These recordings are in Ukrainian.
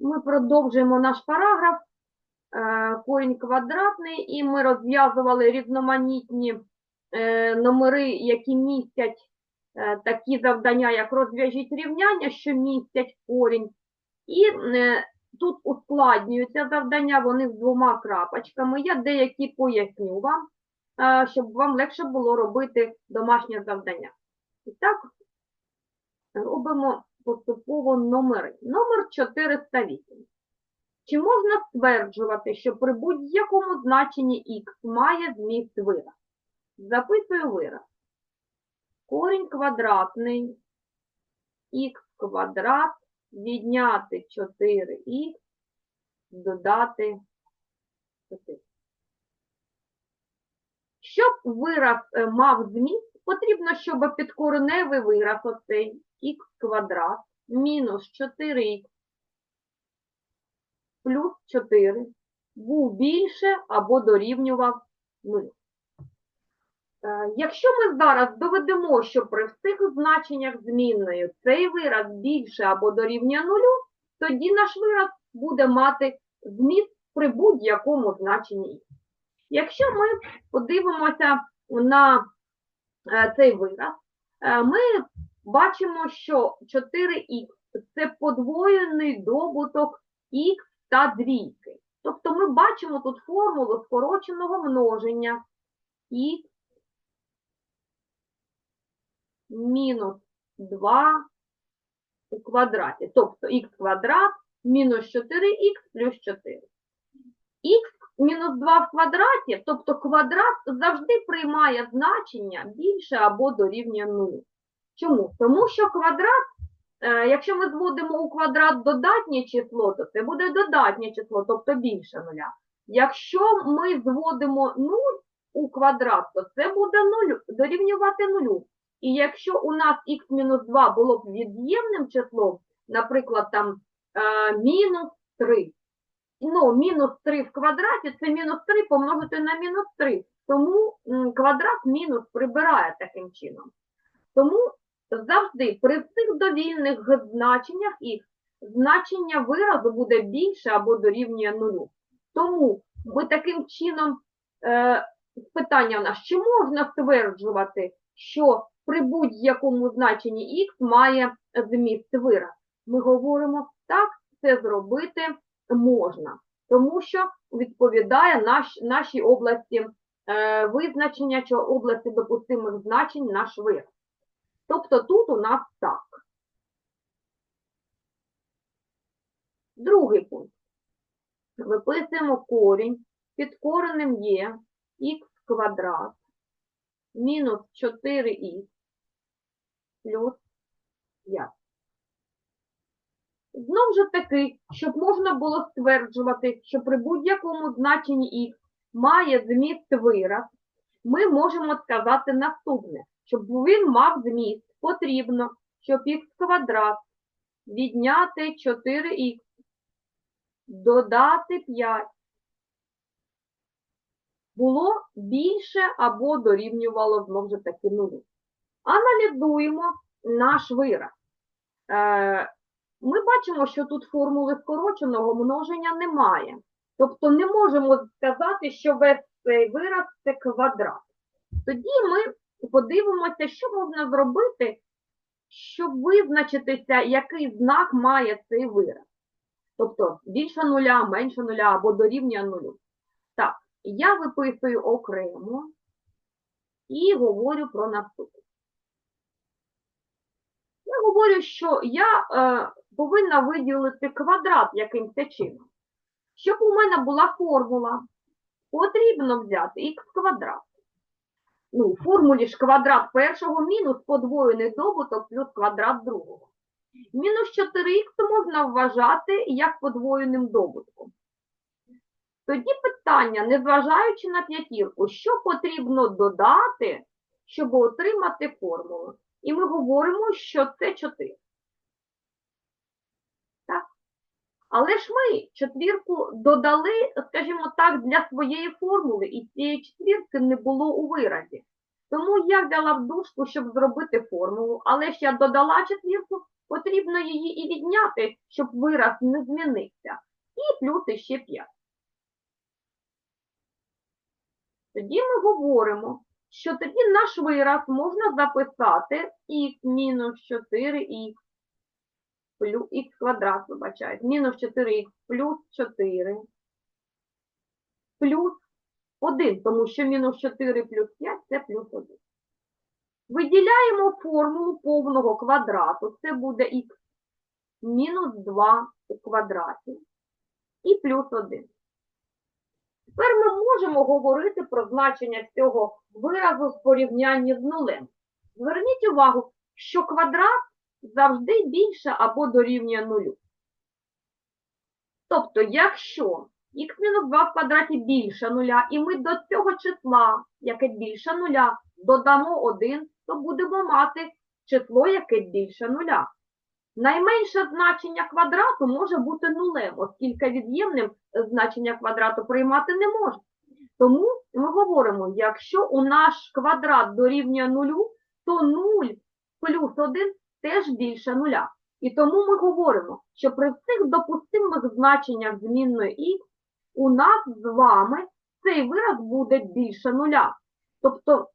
Ми продовжуємо наш параграф. Е, Корінь квадратний, і ми розв'язували різноманітні е, номери, які містять е, такі завдання, як розв'яжіть рівняння, що містять корінь. І е, тут ускладнюються завдання, вони з двома крапочками. Я деякі поясню вам, е, щоб вам легше було робити домашнє завдання. І так, робимо поступово номери. Номер 408. Чи можна стверджувати, що при будь-якому значенні х має зміст вираз? Записую вираз. Корінь квадратний х квадрат відняти 4х, додати 4. Щоб вираз е, мав зміст, потрібно, щоб підкореневий вираз оцей х квадрат мінус 4х плюс 4 був більше або дорівнював 0. Е, Якщо ми зараз доведемо, що при всіх значеннях змінною цей вираз більше або дорівнює 0, тоді наш вираз буде мати зміст при будь-якому значенні. х. Якщо ми подивимося на е, цей вираз, е, ми бачимо, що 4х це подвоєний добуток х та двійки. Тобто ми бачимо тут формулу скороченого множення х мінус 2 у квадраті. Тобто х квадрат мінус 4х плюс 4. х мінус 2 в квадраті, тобто квадрат завжди приймає значення більше або дорівнює 0. Чому? Тому що квадрат Е, Якщо ми зводимо у квадрат додатнє число, то це буде додатнє число, тобто більше нуля. Якщо ми зводимо 0 у квадрат, то це буде 0, дорівнювати нулю. І якщо у нас х-2 було б від'ємним числом, наприклад, там е, мінус 3, ну, мінус 3 в квадраті це мінус 3 помножити на мінус 3. Тому квадрат мінус прибирає таким чином. Тому завжди при всіх довільних значеннях х значення виразу буде більше або дорівнює нулю. Тому ми таким чином, е, питання в нас, чи можна стверджувати, що при будь-якому значенні х має зміст вираз? Ми говоримо, так, це зробити можна, тому що відповідає наш, нашій області е, визначення чи області допустимих значень наш вираз. Тобто тут у нас так. Другий пункт. Виписуємо корінь. Під коренем є х квадрат мінус 4х плюс 5. Знову ж таки, щоб можна було стверджувати, що при будь-якому значенні х має зміст вираз, ми можемо сказати наступне. Щоб він мав зміст, потрібно, щоб х квадрат відняти 4х, додати 5 було більше або дорівнювало знову ж таки нулю. Аналізуємо наш вираз. Е, Ми бачимо, що тут формули скороченого множення немає. Тобто не можемо сказати, що весь цей вираз це квадрат. Тоді ми подивимося, що можна зробити, щоб визначитися, який знак має цей вираз. Тобто більше нуля, менше нуля або дорівнює нулю. Так, я виписую окремо і говорю про наступне. Я говорю, що я е, повинна виділити квадрат якимось чином. Щоб у мене була формула, потрібно взяти х квадрат ну, формулі ж квадрат першого мінус подвоєний добуток плюс квадрат другого. Мінус 4х можна вважати як подвоєним добутком. Тоді питання, незважаючи на п'ятірку, що потрібно додати, щоб отримати формулу? І ми говоримо, що це 4. Так? Але ж ми четвірку додали, скажімо так, для своєї формули, і цієї четвірки не було у виразі. Тому я взяла в дужку, щоб зробити формулу, але ж я додала четвірку, потрібно її і відняти, щоб вираз не змінився. І плюс іще 5. Тоді ми говоримо, що тоді наш вираз можна записати х мінус 4х плюс х квадрат, вибачайте, мінус 4х плюс 4 плюс 1, тому що мінус 4 плюс 5 це плюс 1. Виділяємо формулу повного квадрату, це буде х мінус 2 у квадраті і плюс 1. Тепер ми можемо говорити про значення цього виразу в порівнянні з нулем. Зверніть увагу, що квадрат завжди більше або дорівнює нулю. Тобто, якщо х-2 в квадраті більше нуля, і ми до цього числа, яке більше нуля, додамо 1, то будемо мати число, яке більше нуля. Найменше значення квадрату може бути нулем, оскільки від'ємним значення квадрату приймати не може. Тому ми говоримо, якщо у наш квадрат дорівнює нулю, то 0 плюс 1 теж більше нуля. І тому ми говоримо, що при всіх допустимих значеннях змінної х у нас з вами цей вираз буде більше нуля. Тобто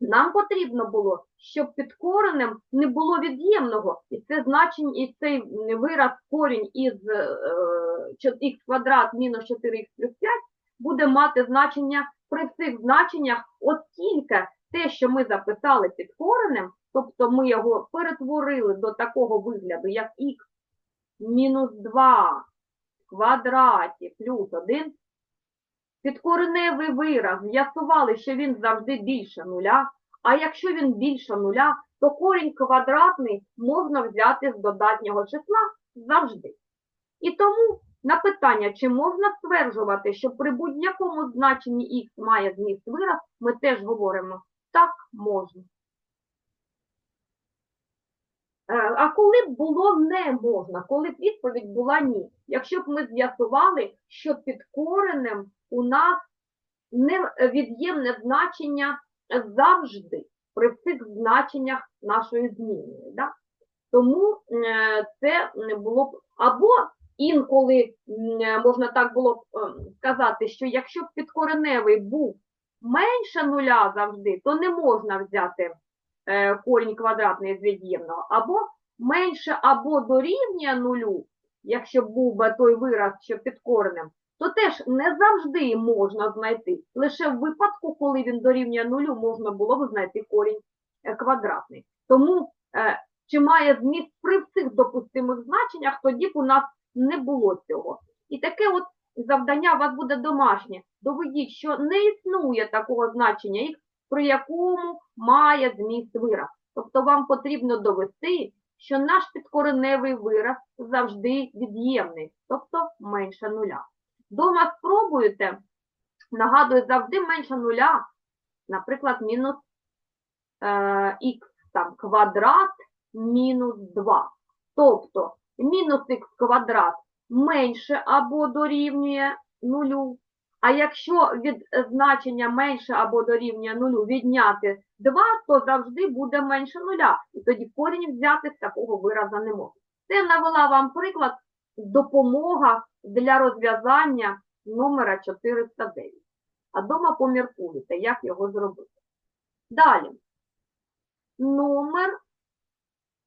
нам потрібно було, щоб під коренем не було від'ємного, і це значення, і цей вираз корінь із е, х квадрат мінус 4х плюс 5 буде мати значення при всіх значеннях, оскільки те, що ми записали під коренем, тобто ми його перетворили до такого вигляду, як х мінус 2 в квадраті плюс 1, підкореневий вираз з'ясували, що він завжди більше нуля, а якщо він більше нуля, то корінь квадратний можна взяти з додатнього числа завжди. І тому на питання, чи можна стверджувати, що при будь-якому значенні х має зміст вираз, ми теж говоримо так можна. Е, А коли б було не можна, коли б відповідь була ні. Якщо б ми з'ясували, що під коренем у нас невід'ємне значення завжди при всіх значеннях нашої зміни. Да? Тому е, це не було б або інколи можна так було б е, сказати, що якщо б підкореневий був менше нуля завжди, то не можна взяти е, корінь квадратний з від'ємного, або менше або дорівнює нулю, якщо був би той вираз, що під коренем, то теж не завжди можна знайти. Лише в випадку, коли він дорівнює нулю, можна було б знайти корінь е, квадратний. Тому, е, чи має зміст при всіх допустимих значеннях, тоді б у нас не було цього. І таке от завдання у вас буде домашнє. Доведіть, що не існує такого значення х, при якому має зміст вираз. Тобто вам потрібно довести, що наш підкореневий вираз завжди від'ємний, тобто менше нуля. Дома спробуєте, нагадую, завжди менше нуля, наприклад, мінус е, х там, квадрат мінус 2. Тобто мінус х квадрат менше або дорівнює нулю. А якщо від значення менше або дорівнює нулю відняти 2, то завжди буде менше нуля. І тоді корінь взяти з такого виразу не може. Це навела вам приклад допомога для розв'язання номера 409. А дома поміркуєте, як його зробити. Далі. Номер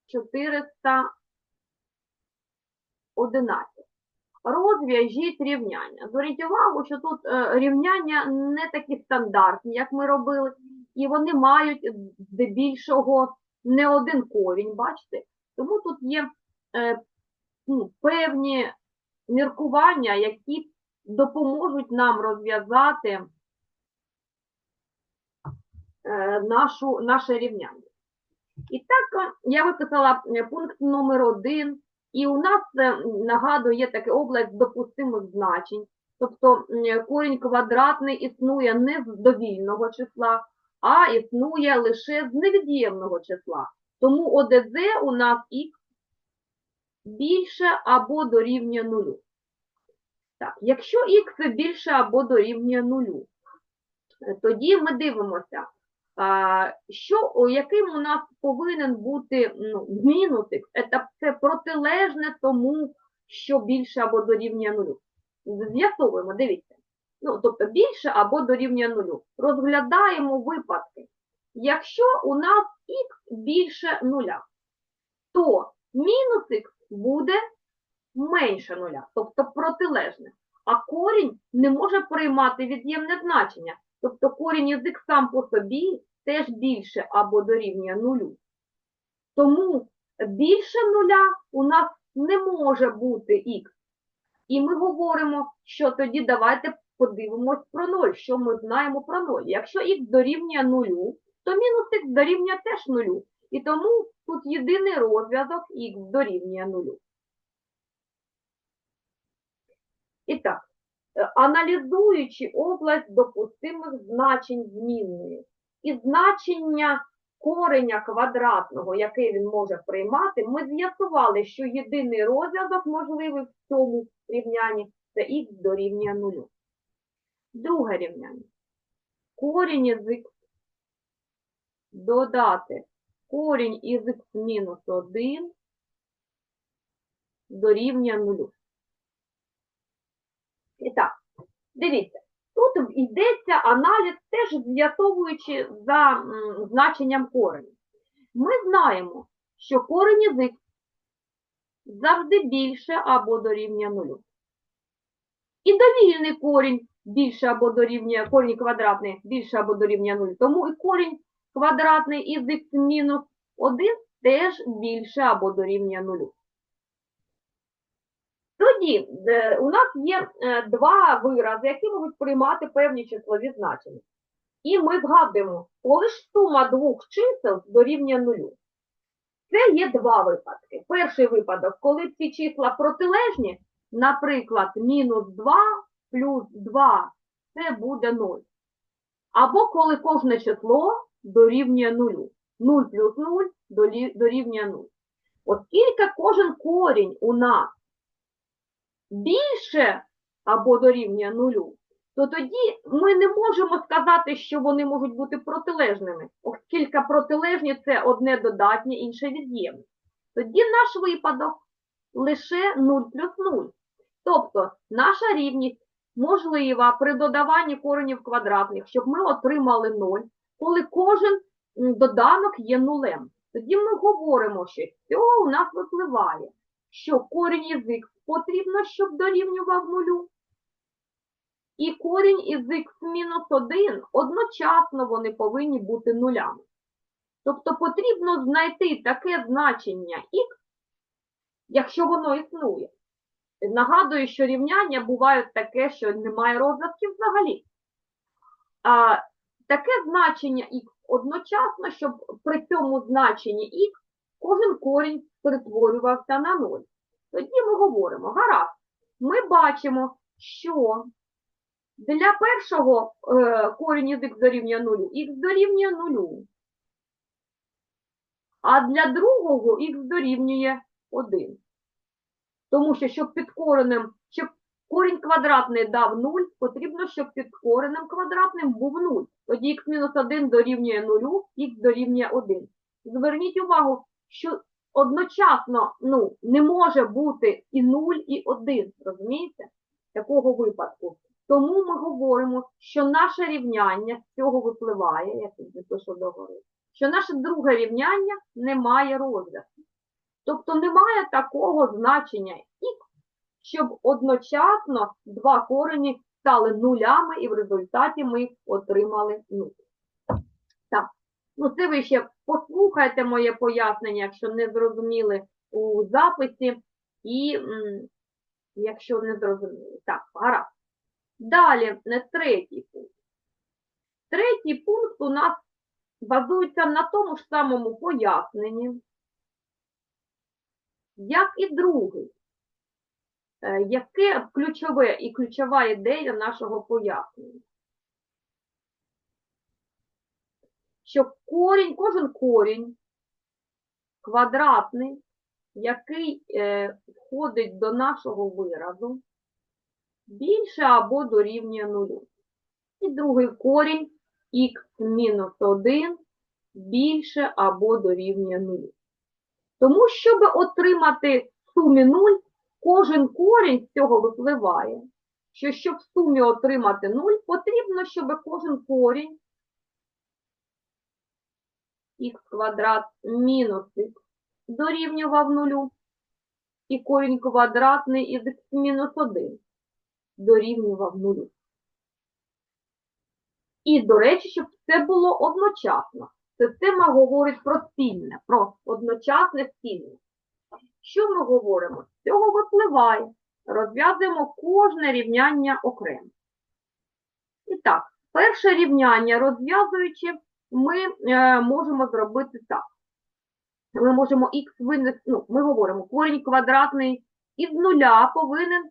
411. Розв'яжіть рівняння. Зверніть увагу, що тут е, рівняння не такі стандартні, як ми робили, і вони мають здебільшого не один корінь, бачите? Тому тут є е, ну, певні міркування, які допоможуть нам розв'язати е, нашу, наше рівняння. І так, я виписала пункт номер один, і у нас, е, нагадую, є така область допустимих значень. Тобто корінь квадратний існує не з довільного числа, а існує лише з невід'ємного числа. Тому ОДЗ у нас х більше або дорівнює нулю. Так, якщо х більше або дорівнює нулю, тоді ми дивимося, що, яким у нас повинен бути ну, мінус? Це, це протилежне тому, що більше або дорівнює нулю. З'ясовуємо, дивіться. Ну, тобто більше або дорівнює нулю. Розглядаємо випадки. Якщо у нас х більше нуля, то мінус х буде менше нуля, тобто протилежне. А корінь не може приймати від'ємне значення. Тобто корінь із х сам по собі теж більше або дорівнює нулю. Тому більше нуля у нас не може бути х. І ми говоримо, що тоді давайте подивимось про 0, що ми знаємо про 0. Якщо х дорівнює нулю, то мінус х дорівнює теж нулю. І тому тут єдиний розв'язок х дорівнює нулю. І так, е, аналізуючи область допустимих значень змінної і значення кореня квадратного, яке він може приймати, ми з'ясували, що єдиний розв'язок можливий в цьому рівнянні це х дорівнює нулю. Друге рівняння. Корінь із х додати корінь із х мінус 1 дорівнює нулю. І так, дивіться, тут йдеться аналіз, теж з'ясовуючи за значенням кореню. Ми знаємо, що корень із завжди більше або дорівнює нулю. І довільний корінь більше або дорівнює, корінь квадратний більше або дорівнює 0. Тому і корінь квадратний із х мінус 1 теж більше або дорівнює 0. Тоді е, у нас є е, два вирази, які можуть приймати певні числові значення. І ми згадуємо, коли ж сума двох чисел дорівнює нулю. Це є два випадки. Перший випадок, коли ці числа протилежні, наприклад, мінус 2 плюс 2, це буде 0. Або коли кожне число дорівнює нулю. 0 плюс 0 дорівнює 0. Оскільки кожен корінь у нас більше або дорівнює нулю, то тоді ми не можемо сказати, що вони можуть бути протилежними, оскільки протилежні це одне додатнє, інше від'ємне. Тоді наш випадок лише 0 плюс 0. Тобто наша рівність можлива при додаванні коренів квадратних, щоб ми отримали 0, коли кожен доданок є нулем. Тоді ми говоримо, що цього у нас випливає, що корінь із х потрібно, щоб дорівнював нулю. І корінь із х мінус 1 одночасно вони повинні бути нулями. Тобто потрібно знайти таке значення х, якщо воно існує. Нагадую, що рівняння бувають таке, що немає розв'язків взагалі. А, таке значення х одночасно, щоб при цьому значенні х кожен корінь перетворювався на 0. Тоді ми говоримо, гаразд, ми бачимо, що для першого е, корінь із х дорівнює 0, х дорівнює 0. А для другого х дорівнює 1. Тому що, щоб під коренем, щоб корінь квадратний дав 0, потрібно, щоб під коренем квадратним був 0. Тоді х-1 дорівнює 0, х дорівнює 1. Зверніть увагу, що одночасно ну, не може бути і 0, і 1, розумієте? Такого випадку. Тому ми говоримо, що наше рівняння з цього випливає, я тут запишу догори, що наше друге рівняння не має розв'язку. Тобто немає такого значення х, щоб одночасно два корені стали нулями і в результаті ми отримали 0. Так, ну це ви ще послухайте моє пояснення, якщо не зрозуміли у записі, і якщо не зрозуміли. Так, гаразд. Далі, третій пункт. Третій пункт у нас базується на тому ж самому поясненні, як і другий. Е, Яке ключове і ключова ідея нашого пояснення? Що корінь, кожен корінь квадратний, який е, входить до нашого виразу, більше або дорівнює нулю. І другий корінь х мінус 1 більше або дорівнює 0. Тому, щоб отримати в сумі 0, кожен корінь з цього випливає, що щоб в сумі отримати 0, потрібно, щоб кожен корінь х квадрат мінус х дорівнював 0, і корінь квадратний із х мінус 1 дорівнював 0. І, до речі, щоб це було одночасно. Система говорить про спільне, про одночасне спільне. Що ми говоримо? З цього випливає. Розв'язуємо кожне рівняння окремо. І так, перше рівняння розв'язуючи, ми е, можемо зробити так. Ми можемо х винести, ну, ми говоримо, корінь квадратний із нуля повинен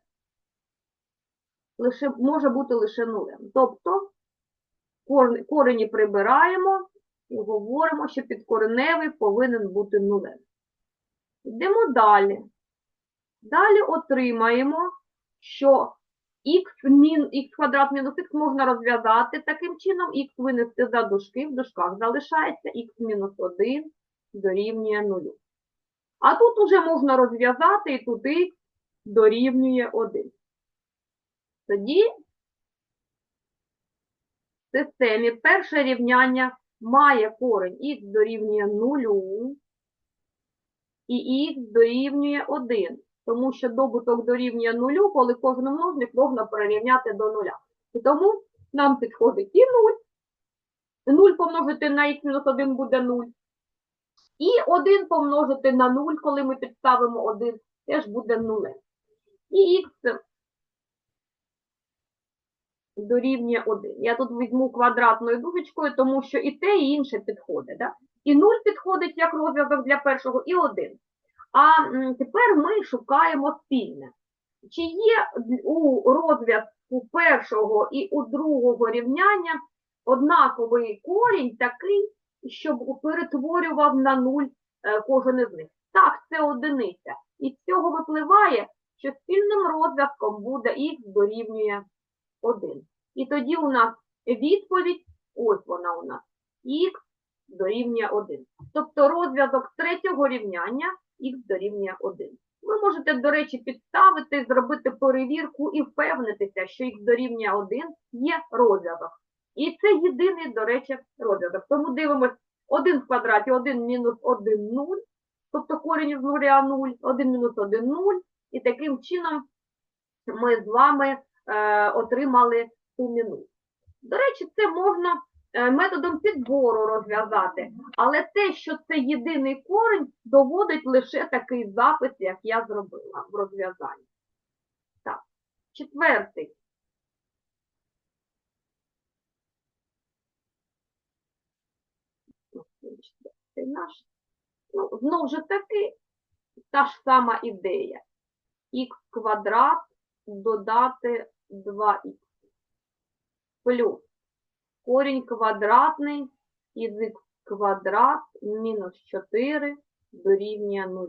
лише, може бути лише нулем. Тобто кор- корені прибираємо і говоримо, що підкореневий повинен бути нулем. Йдемо далі. Далі отримаємо, що х, мін, х квадрат мінус х можна розв'язати таким чином, х винести за дужки, в дужках залишається х мінус 1 дорівнює 0. А тут уже можна розв'язати, і тут х дорівнює 1. Тоді в системі перше рівняння має корень х дорівнює 0 і х дорівнює 1, тому що добуток дорівнює 0, коли кожен множник можна перерівняти до 0. І тому нам підходить і 0. 0 помножити на х-1 буде 0. І 1 помножити на 0, коли ми підставимо 1, теж буде 0. І х дорівнює 1. Я тут візьму квадратною дужечкою, тому що і те, і інше підходить. Да? І 0 підходить як розв'язок для першого, і 1. А тепер ми шукаємо спільне. Чи є у розв'язку першого і у другого рівняння однаковий корінь такий, щоб перетворював на 0 е, кожен із них? Так, це одиниця. І з цього випливає, що спільним розв'язком буде х дорівнює 1. І тоді у нас відповідь, ось вона у нас, х дорівнює 1. Тобто розв'язок третього рівняння х дорівнює 1. Ви можете, до речі, підставити, зробити перевірку і впевнитися, що х дорівнює 1 є розв'язок. І це єдиний, до речі, розв'язок. Тому дивимось 1 в квадраті, 1 мінус 1 0, тобто корінь із нуля 0, 1 мінус 1 0, і таким чином ми з вами е, отримали сумі 0. До речі, це можна методом підбору розв'язати, але те, що це єдиний корінь, доводить лише такий запис, як я зробила в розв'язанні. Так. Четвертий наш. Ну, знову ж таки, та ж сама ідея. х квадрат додати 2х плюс корінь квадратний із х квадрат мінус 4 дорівнює 0.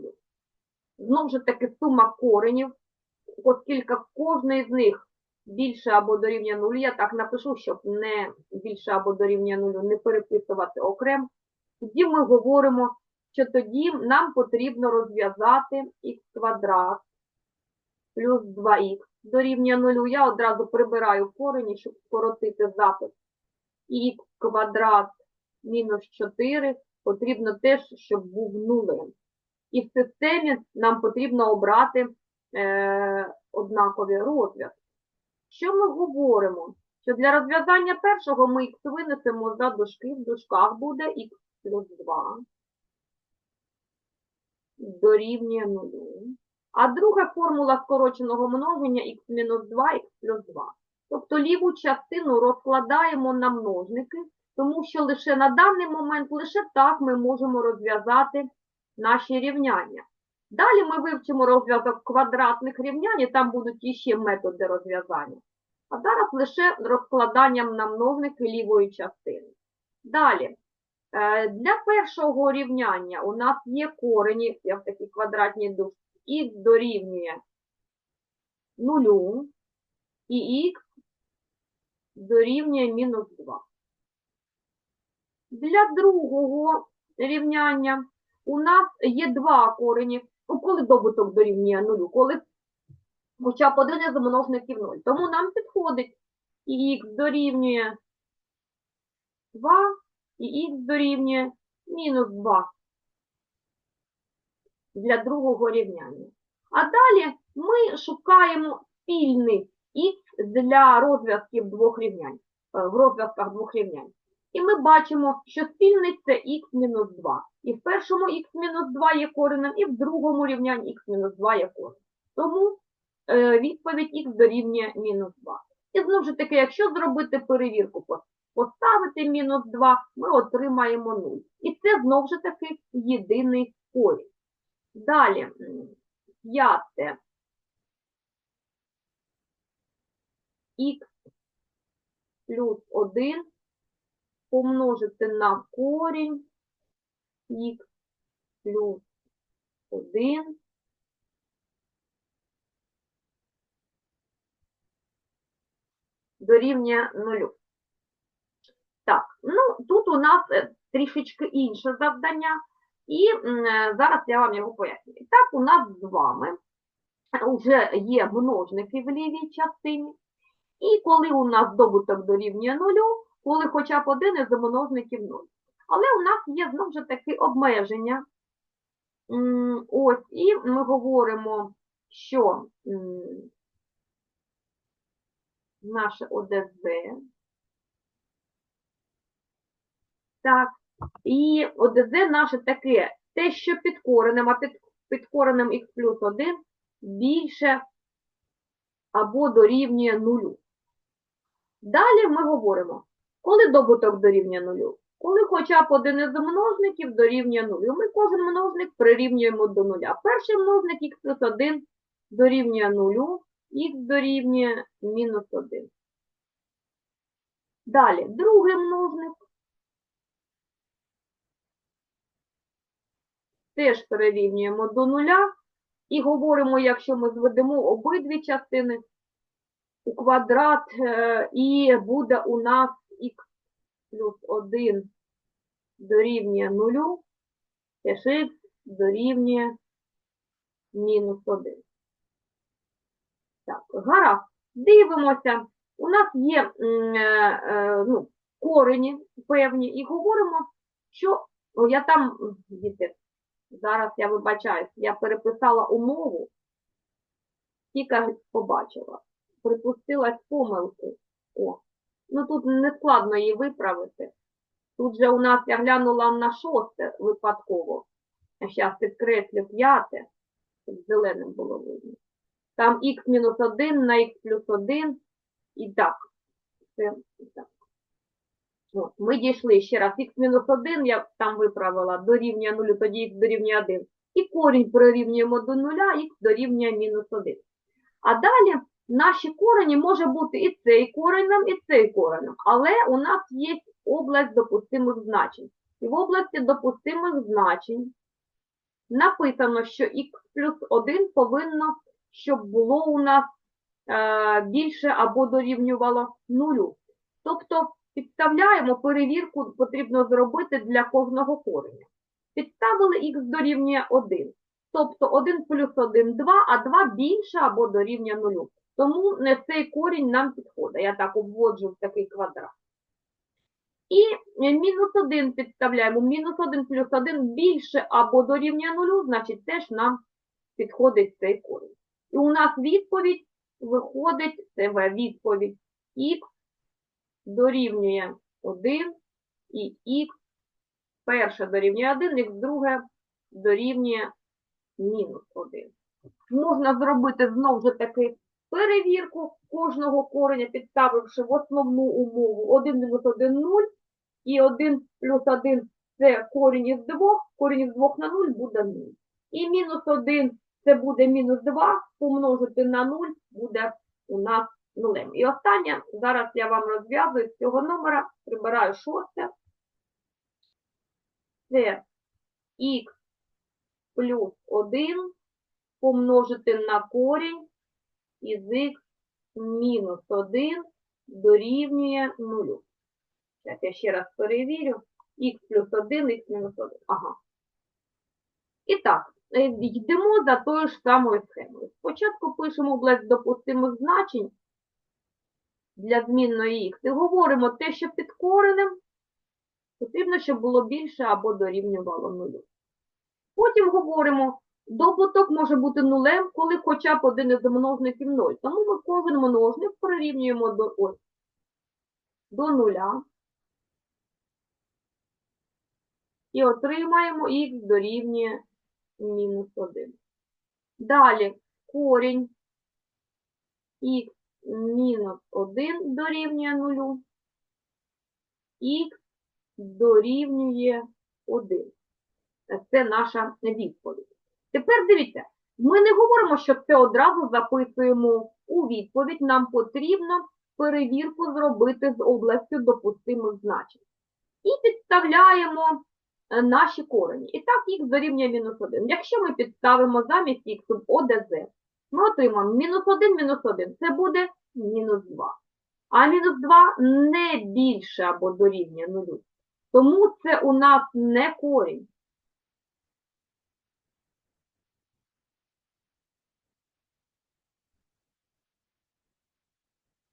Знову ж таки сума коренів, оскільки кожний з них більше або дорівнює 0, я так напишу, щоб не більше або дорівнює 0 не переписувати окремо. Тоді ми говоримо, що тоді нам потрібно розв'язати х квадрат плюс 2х дорівнює 0. Я одразу прибираю корені, щоб скоротити запис. І квадрат мінус 4 потрібно теж, щоб був нулем. І в системі нам потрібно обрати е, однакові розв'язки. Що ми говоримо? Що для розв'язання першого ми х винесемо за дужки, в дужках буде х плюс 2 дорівнює 0. А друга формула скороченого множення х мінус 2, х плюс 2. Тобто ліву частину розкладаємо на множники, тому що лише на даний момент, лише так ми можемо розв'язати наші рівняння. Далі ми вивчимо розв'язок квадратних рівнянь, і там будуть іще методи розв'язання. А зараз лише розкладанням на множники лівої частини. Далі. Е, Для першого рівняння у нас є корені, я в такій квадратній дужці, х дорівнює 0 і х дорівнює мінус 2. Для другого рівняння у нас є два корені. Ну, коли добуток дорівнює нулю, коли хоча б один із множників 0. Тому нам підходить і х дорівнює 2, і х дорівнює мінус 2 для другого рівняння. А далі ми шукаємо спільний х для розв'язків двох рівнянь, е, в розв'язках двох рівнянь. І ми бачимо, що спільний це х-2. І в першому х-2 є коренем, і в другому рівнянні х-2 є коренем. Тому е, відповідь х дорівнює мінус 2. І знову ж таки, якщо зробити перевірку, поставити мінус 2, ми отримаємо 0. І це знову ж таки єдиний корінь. Далі, п'яте. Х плюс 1 помножити на корінь х плюс 1 дорівнює 0. Так, ну тут у нас е, трішечки інше завдання, і е, зараз я вам його поясню. І Так, у нас з вами вже є множники в лівій частині, і коли у нас добуток дорівнює нулю, коли хоча б один із множників 0. Але у нас є знову ж таки обмеження. Ось, і ми говоримо, що наше ОДЗ. Так, і ОДЗ наше таке, те, що під коренем, а під, під коренем х плюс 1 більше або дорівнює нулю. Далі ми говоримо, коли добуток дорівнює нулю? Коли хоча б один із множників дорівнює нулю. Ми кожен множник прирівнюємо до нуля. Перший множник х плюс 1 дорівнює нулю, х дорівнює мінус 1. Далі, другий множник. Теж перерівнюємо до нуля і говоримо, якщо ми зведемо обидві частини у квадрат, е, і буде у нас х плюс 1 дорівнює нулю, теж х дорівнює мінус 1. Так, гаразд. Дивимося. У нас є е, е, ну, корені певні, і говоримо, що о, я там, діти, зараз я вибачаюсь, я переписала умову, тільки побачила. Припустилась помилки. О, ну тут не складно її виправити. Тут же у нас я глянула на шосте випадково. Зараз підкреслю п'яте, зеленим було видно. Там х мінус 1 на х плюс 1. І так. Це і так. От, ми дійшли ще раз. х мінус 1 я там виправила дорівнює 0, тоді х дорівнює 1. І корінь прирівнюємо до 0, х дорівнює мінус 1. А далі наші корені може бути і цей коренем, і цей коренем. Але у нас є область допустимих значень. І в області допустимих значень написано, що х плюс 1 повинно, щоб було у нас е, більше або дорівнювало нулю. Тобто підставляємо перевірку, потрібно зробити для кожного кореня. Підставили х дорівнює 1. Тобто 1 плюс 1 – 2, а 2 більше або дорівнює 0. Тому цей корінь нам підходить. Я так обводжу в такий квадрат. І мінус 1 підставляємо. Мінус 1 плюс 1 більше або дорівнює 0, значить теж нам підходить цей корінь. І у нас відповідь виходить, це відповідь х дорівнює 1 і х перше дорівнює 1, х друге дорівнює мінус 1. Можна зробити знову ж таки перевірку кожного кореня, підставивши в основну умову 1 мінус 1 – 0, і 1 плюс 1 – це корінь із 2, корінь із 2 на 0 буде 0. І мінус 1 – це буде мінус 2, помножити на 0 буде у нас нулем. І останнє, зараз я вам розв'язую з цього номера, прибираю шосте. Це х плюс 1 помножити на корінь із х мінус 1 дорівнює 0. Зараз я ще раз перевірю. х плюс 1, х мінус 1. Ага. І так, е, йдемо за тою ж самою схемою. Спочатку пишемо область допустимих значень для змінної х і говоримо те, що під коренем потрібно, щоб було більше або дорівнювало нулю. Потім говоримо, добуток може бути нулем, коли хоча б один із множників 0. Тому ми кожен множник прирівнюємо до, ось, до нуля. І отримаємо х дорівнює мінус 1. Далі корінь х мінус 1 дорівнює 0, х дорівнює 1. Це наша відповідь. Тепер дивіться, ми не говоримо, що це одразу записуємо у відповідь. Нам потрібно перевірку зробити з областю допустимих значень. І підставляємо е, наші корені. І так х дорівнює мінус 1. Якщо ми підставимо замість х в ОДЗ, ми отримаємо мінус 1, мінус 1. Це буде мінус 2. А мінус 2 не більше або дорівнює 0. Тому це у нас не корінь.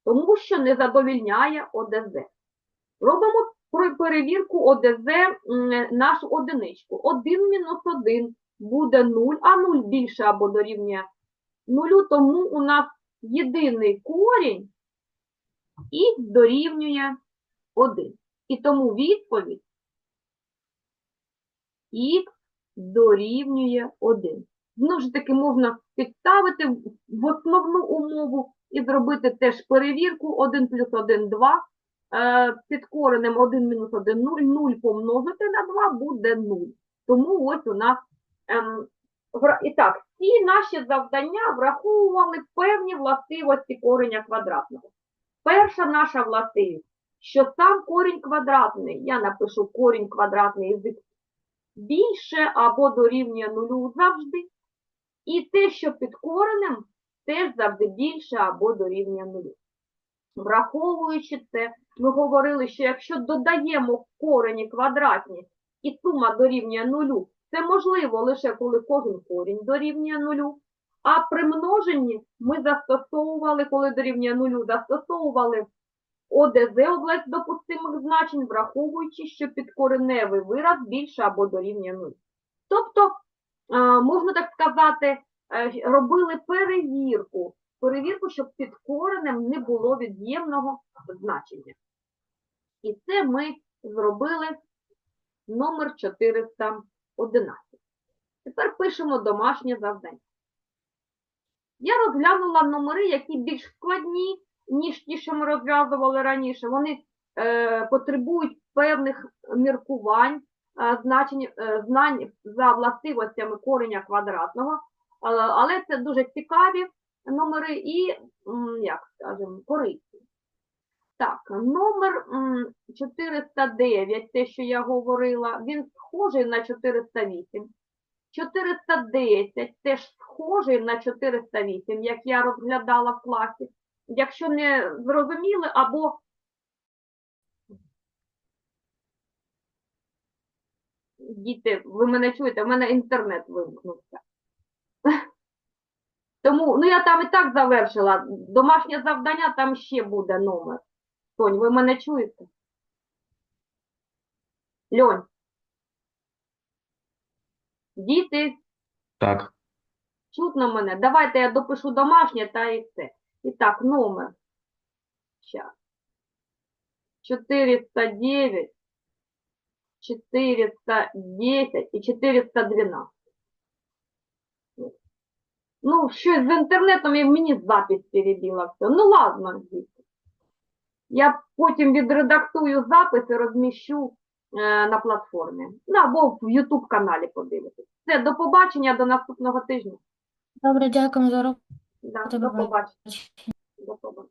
Тому що не задовільняє ОДЗ. Робимо перевірку ОДЗ нашу одиничку. 1 мінус 1 буде 0, а 0 більше або дорівнює 0, тому у нас єдиний корінь х дорівнює 1. І тому відповідь х дорівнює 1. Знову ж таки, можна підставити в основну умову і зробити теж перевірку 1 плюс 1 – 2. Е, Під коренем 1 мінус 1 – 0. 0 помножити на 2 буде 0. Тому ось у нас ем, і так, всі наші завдання враховували певні властивості кореня квадратного. Перша наша властивість, що сам корінь квадратний, я напишу корінь квадратний з х, більше або дорівнює нулю завжди, і те, що під коренем, теж завжди більше або дорівнює нулю. Враховуючи це, ми говорили, що якщо додаємо корені квадратні і сума дорівнює нулю, це можливо лише коли кожен корінь дорівнює нулю. А при множенні ми застосовували, коли дорівнює нулю, застосовували ОДЗ область допустимих значень, враховуючи, що підкореневий вираз більше або дорівнює нулю. Тобто, е, можна так сказати, робили перевірку, перевірку, щоб під коренем не було від'ємного значення. І це ми зробили номер 411. Тепер пишемо домашнє завдання. Я розглянула номери, які більш складні, ніж ті, що ми розв'язували раніше. Вони е, потребують певних міркувань, е, значень, е, знань за властивостями кореня квадратного, е, але це дуже цікаві номери і, як скажемо, корисні. Так, номер 409, те, що я говорила, він схожий на 408. 410 теж схожий на 408, як я розглядала в класі. Якщо не зрозуміли, або діти, ви мене чуєте, в мене інтернет вимкнувся. Тому, ну я там і так завершила. Домашнє завдання, там ще буде номер. Тонь, ви мене чуєте? Льонь. Діти, Так, чутно мене. Давайте я допишу домашнє та і все. І так, номер. Щас. 409, 410 і 412. Ну, щось з інтернетом і мені запись перебила все. Ну, ладно, діти. Я потім відредактую запис і розміщу е, на платформі. Ну, або в YouTube каналі подивитись. Все, до побачення, до наступного тижня. Добре, дякую за урок. Да, До побачення. До побачення.